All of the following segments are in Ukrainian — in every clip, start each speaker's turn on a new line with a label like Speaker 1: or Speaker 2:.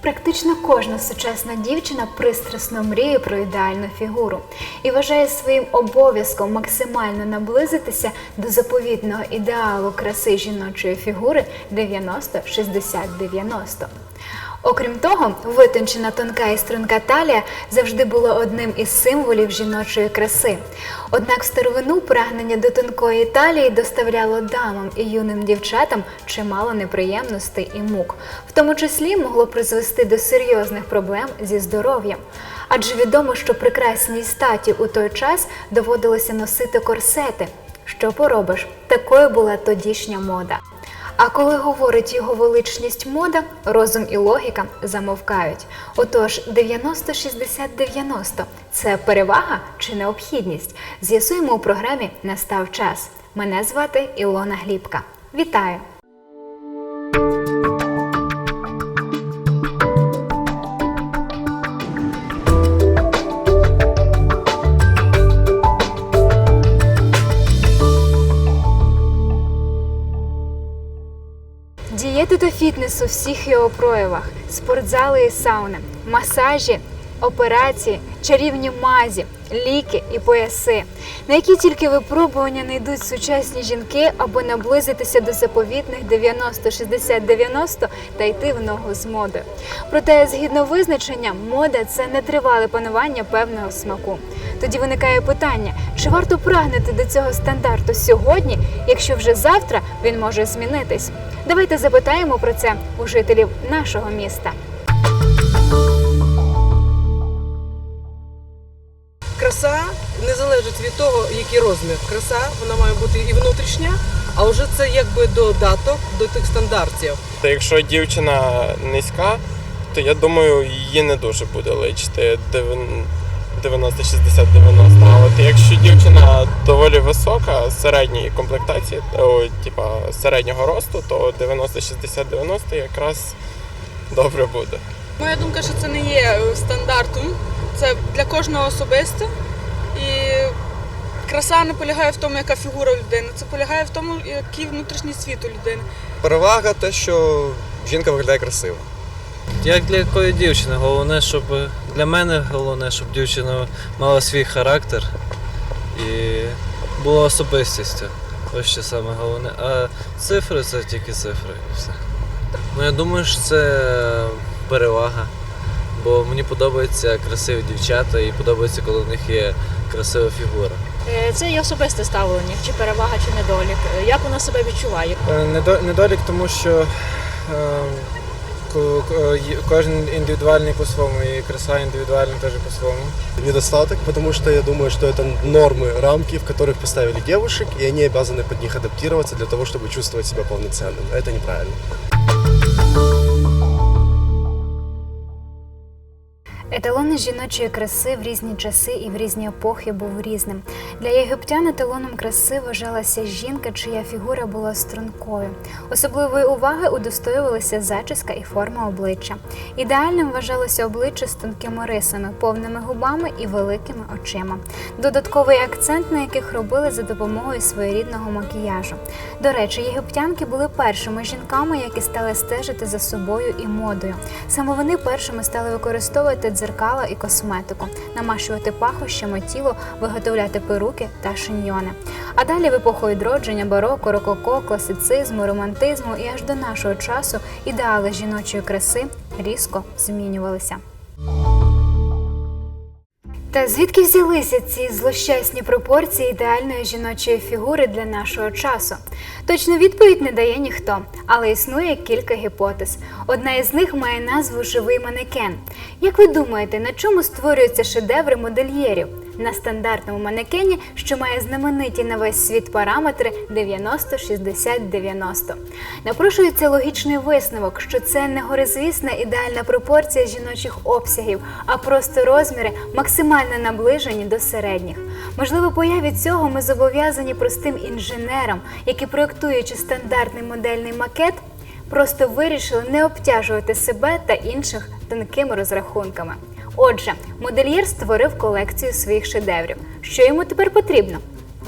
Speaker 1: Практично кожна сучасна дівчина пристрасно мріє про ідеальну фігуру і вважає своїм обов'язком максимально наблизитися до заповітного ідеалу краси жіночої фігури 90-60-90. Окрім того, витончена тонка і струнка талія завжди було одним із символів жіночої краси. Однак в старовину прагнення до тонкої талії доставляло дамам і юним дівчатам чимало неприємностей і мук, в тому числі могло призвести до серйозних проблем зі здоров'ям. Адже відомо, що прекрасній статі у той час доводилося носити корсети. Що поробиш? Такою була тодішня мода. А коли говорить його величність мода, розум і логіка замовкають. Отож, 90-60-90 – це перевага чи необхідність? З'ясуємо у програмі Настав час. Мене звати Ілона Глібка. Вітаю! Дієти та фітнесу у всіх його проявах, спортзали і сауни, масажі, операції, чарівні мазі, ліки і пояси, на які тільки випробування не йдуть сучасні жінки, аби наблизитися до заповітних 90-60-90 та йти в ногу з модою. Проте, згідно визначення, мода це нетривале панування певного смаку. Тоді виникає питання, чи варто прагнути до цього стандарту сьогодні, якщо вже завтра він може змінитись? Давайте запитаємо про це у жителів нашого міста.
Speaker 2: Залежить від того, який розмір. Краса вона має бути і внутрішня, а вже це якби додаток до тих стандартів.
Speaker 3: Та якщо дівчина низька, то я думаю, її не дуже буде личити 90-60-90. А от якщо дівчина доволі висока, середньої комплектації, о, типа середнього росту, то 90-60-90 якраз добре буде.
Speaker 4: Моя думка, що це не є стандартом, це для кожного особисто. Краса не полягає в тому, яка фігура у людини. Це полягає в тому, який внутрішній світ у людини.
Speaker 5: Перевага те, що жінка виглядає красиво.
Speaker 6: Як для якої дівчини, головне, щоб для мене головне, щоб дівчина мала свій характер і була особистістю. Ось що саме головне. А цифри це тільки цифри і все. Ну я думаю, що це перевага. Бо мені подобаються красиві дівчата і подобається, коли в них є красива фігура.
Speaker 7: Е, Це є особисте ставлення, чи перевага, чи недолік. Е, Як вона себе відчуває?
Speaker 8: Е, недо- Недолік, тому що е, ко- ко- є- кожен індивідуальний по-своєму, і краса індивідуальна теж по-своєму.
Speaker 9: недостаток, потому что я думаю, что это нормы, рамки, в которых поставили девушек, и они обязаны под них адаптироваться для того, чтобы чувствовать себя полноценным. Это неправильно.
Speaker 1: Еталон жіночої краси в різні часи і в різні епохи був різним. Для єгиптян еталоном краси вважалася жінка, чия фігура була стрункою. Особливої уваги удостоювалися зачіска і форма обличчя. Ідеальним вважалося обличчя з тонкими рисами, повними губами і великими очима. Додатковий акцент, на яких робили за допомогою своєрідного макіяжу. До речі, єгиптянки були першими жінками, які стали стежити за собою і модою. Саме вони першими стали використовувати дзеркала і косметику, намащувати пахощами тіло, виготовляти перуки та шиньйони. А далі в епоху відродження, бароко, рококо, класицизму, романтизму і аж до нашого часу ідеали жіночої краси різко змінювалися. Та звідки взялися ці злощасні пропорції ідеальної жіночої фігури для нашого часу? Точну відповідь не дає ніхто, але існує кілька гіпотез. Одна із них має назву Живий манекен. Як ви думаєте, на чому створюються шедеври модельєрів? На стандартному манекені, що має знамениті на весь світ параметри 90, 60, 90. Напрошується логічний висновок, що це не горизвісна ідеальна пропорція жіночих обсягів, а просто розміри максимально наближені до середніх. Можливо, появі цього ми зобов'язані простим інженерам, які проєктуючи стандартний модельний макет, просто вирішили не обтяжувати себе та інших тонкими розрахунками. Отже, модельєр створив колекцію своїх шедеврів. Що йому тепер потрібно?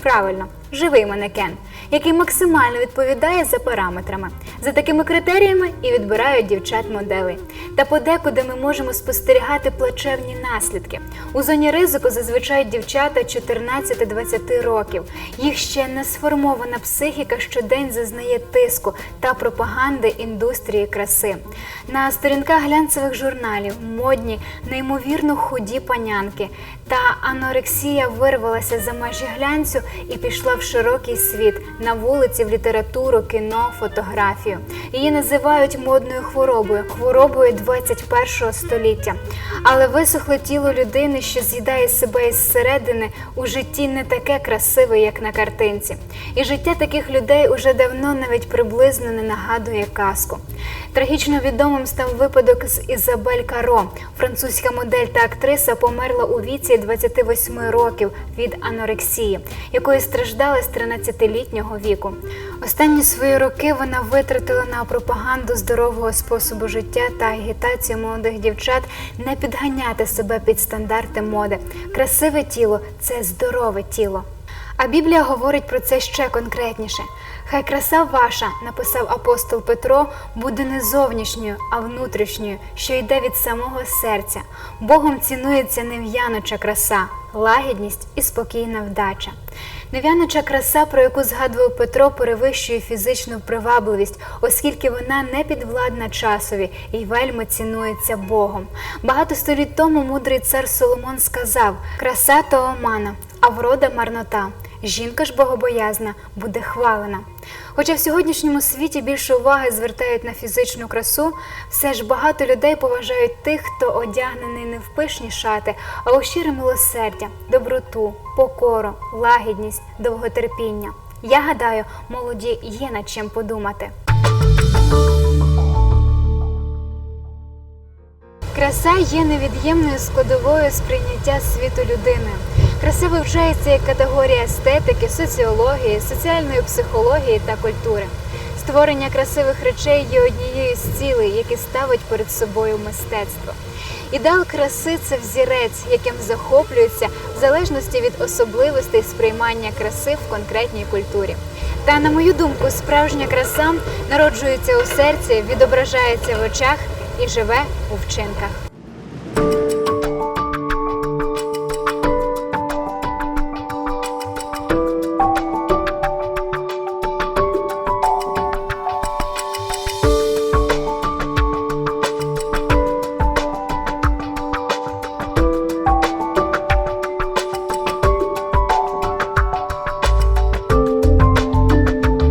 Speaker 1: Правильно, живий манекен. Який максимально відповідає за параметрами. За такими критеріями і відбирають дівчат-моделей. Та подекуди ми можемо спостерігати плачевні наслідки. У зоні ризику зазвичай дівчата 14-20 років. Їх ще не сформована психіка щодень зазнає тиску та пропаганди індустрії краси. На сторінках глянцевих журналів модні, неймовірно худі панянки. Та анорексія вирвалася за межі глянцю і пішла в широкий світ на вулиці, в літературу, кіно, фотографію. Її називають модною хворобою, хворобою 21-го століття. Але висохле тіло людини, що з'їдає себе із середини, у житті не таке красиве, як на картинці. І життя таких людей уже давно навіть приблизно не нагадує казку. Трагічно відомим став випадок з Ізабель Каро. Французька модель та актриса померла у віці 28 років від анорексії, якої страждала з 13-літнього віку. Останні свої роки вона витратила на пропаганду здорового способу життя та агітацію молодих дівчат не підганяти себе під стандарти моди. Красиве тіло це здорове тіло. А Біблія говорить про це ще конкретніше. Хай краса ваша, написав апостол Петро, буде не зовнішньою, а внутрішньою, що йде від самого серця. Богом цінується нев'яноча краса, лагідність і спокійна вдача. Нев'яноча краса, про яку згадував Петро, перевищує фізичну привабливість, оскільки вона не підвладна часові і вельми цінується Богом. Багато століть тому мудрий цар Соломон сказав: краса то омана, а врода марнота. Жінка ж богобоязна буде хвалена. Хоча в сьогоднішньому світі більше уваги звертають на фізичну красу, все ж багато людей поважають тих, хто одягнений не в пишні шати, а у щире милосердя, доброту, покору, лагідність, довготерпіння. Я гадаю, молоді є над чим подумати. Краса є невід'ємною складовою сприйняття світу людини. Краса вивчається як категорія естетики, соціології, соціальної психології та культури. Створення красивих речей є однією з цілей, які ставить перед собою мистецтво. Ідеал краси це взірець, яким захоплюються в залежності від особливостей сприймання краси в конкретній культурі. Та, на мою думку, справжня краса народжується у серці, відображається в очах і живе у вчинках.